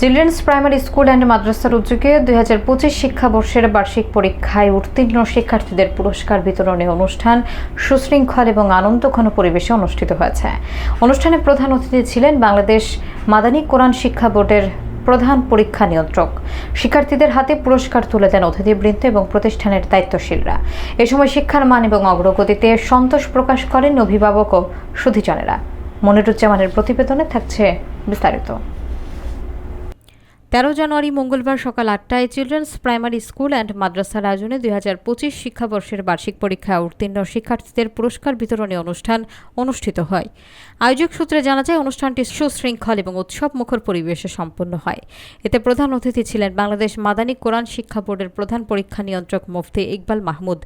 Children's primary school and মাদ্রাসার উদ্যোগে দুই হাজার পঁচিশ শিক্ষাবর্ষের বার্ষিক পরীক্ষায় উত্তীর্ণ শিক্ষার্থীদের পুরস্কার বিতরণে অনুষ্ঠান সুশৃঙ্খল এবং আনন্দঘন পরিবেশে অনুষ্ঠিত হয়েছে। অনুষ্ঠানে প্রধান অতিথি ছিলেন বাংলাদেশ মাদানী কোরআন শিক্ষা বোর্ডের প্রধান পরীক্ষা নিয়ন্ত্রক। শিক্ষার্থীদের হাতে পুরস্কার তুলে দেন অতিথিবৃন্দ এবং প্রতিষ্ঠানের দায়িত্বশীলরা। এ সময় শিক্ষার মান এবং অগ্রগতিতে সন্তোষ প্রকাশ করেন অভিভাবক ও সুধীজনেরা মনিরুজ্জামানের প্রতিবেদনে থাকছে বিস্তারিত। তেরো জানুয়ারি মঙ্গলবার সকাল আটটায় চিলড্রেন্স প্রাইমারি স্কুল অ্যান্ড মাদ্রাসার আয়োজনে দুই হাজার পঁচিশ শিক্ষাবর্ষের বার্ষিক পরীক্ষায় উত্তীর্ণ শিক্ষার্থীদের পুরস্কার বিতরণী অনুষ্ঠান অনুষ্ঠিত হয়। আয়োজক সূত্রে জানা যায়, অনুষ্ঠানটি সুশৃঙ্খল এবং উৎসব মুখর পরিবেশে সম্পন্ন হয়। এতে প্রধান অতিথি ছিলেন বাংলাদেশ মাদানী কোরআন শিক্ষা বোর্ডের প্রধান পরীক্ষা নিয়ন্ত্রক মুফতি ইকবাল মাহমুদ।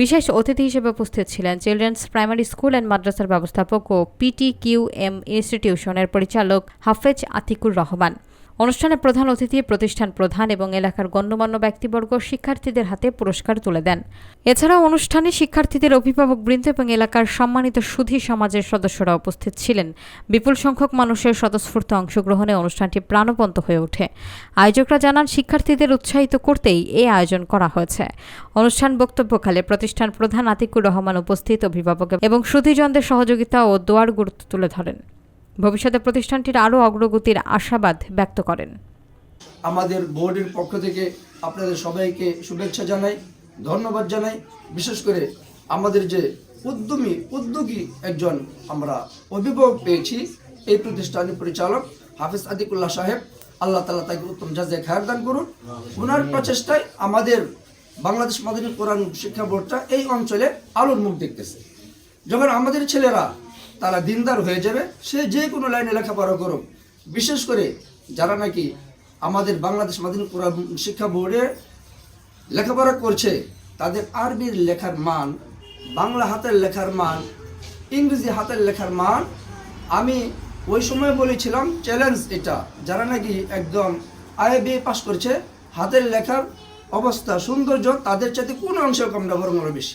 বিশেষ অতিথি হিসেবে উপস্থিত ছিলেন চিলড্রেন্স প্রাইমারি স্কুল অ্যান্ড মাদ্রাসার ব্যবস্থাপক ও পিটি কিউ এম ইনস্টিটিউশনের পরিচালক হাফেজ আতিকুর রহমান। অনুষ্ঠানে প্রধান অতিথি, প্রতিষ্ঠান প্রধান এবং এলাকার গণ্যমান্য ব্যক্তিবর্গ শিক্ষার্থীদের হাতে পুরস্কার তুলে দেন। এছাড়াও অনুষ্ঠানে শিক্ষার্থীদের অভিভাবকবৃন্দ এবং এলাকার সম্মানিত সুধী সমাজের সদস্যরা উপস্থিত ছিলেন। বিপুল সংখ্যক মানুষের স্বতঃস্ফূর্ত অংশগ্রহণে অনুষ্ঠানটি প্রাণবন্ত হয়ে ওঠে। আয়োজকরা জানান, শিক্ষার্থীদের উৎসাহিত করতেই এ আয়োজন করা হয়েছে। অনুষ্ঠান বক্তব্যকালে প্রতিষ্ঠান প্রধান আতিকুর রহমান উপস্থিত অভিভাবক এবং সুধীজনদের সহযোগিতা ও দোয়ার গুরুত্ব তুলে ধরেন। ভবিষ্যতে প্রতিষ্ঠানটির আরও অগ্রগতির আশাবাদ ব্যক্ত করেন। আমাদের বোর্ডের পক্ষ থেকে আপনাদের সবাইকে শুভেচ্ছা জানাই, ধন্যবাদ জানাই। বিশেষ করে আমাদের যে উদ্যমী, উদ্যোগী একজন আমরা অভিভাবক পেয়েছি, এই প্রতিষ্ঠানের পরিচালক হাফিজ আদিকুল্লাহ সাহেব। আল্লাহ তালা তাকে উত্তম জাজে খায়ার দান করুন ওনার প্রচেষ্টায় আমাদের বাংলাদেশ মাদানী কোরআন শিক্ষা বোর্ডটা এই অঞ্চলে আলোর মুখ দেখতেছে। যখন আমাদের ছেলেরা তারা দিনদার হয়ে যাবে, সে যে কোনো লাইনে লেখাপড়া করুক। বিশেষ করে যারা নাকি আমাদের বাংলাদেশ কোরআন শিক্ষা বোর্ডে লেখাপড়া করছে, তাদের আরবির লেখার মান, বাংলা হাতের লেখার মান, ইংরেজি হাতের লেখার মান, আমি ওই সময় বলেছিলাম চ্যালেঞ্জ এটা। যারা নাকি একদম আয় বিয়ে পাশ করছে, হাতের লেখার অবস্থা, সৌন্দর্য, তাদের চাইতে কোনো অংশে কম না বরং বেশি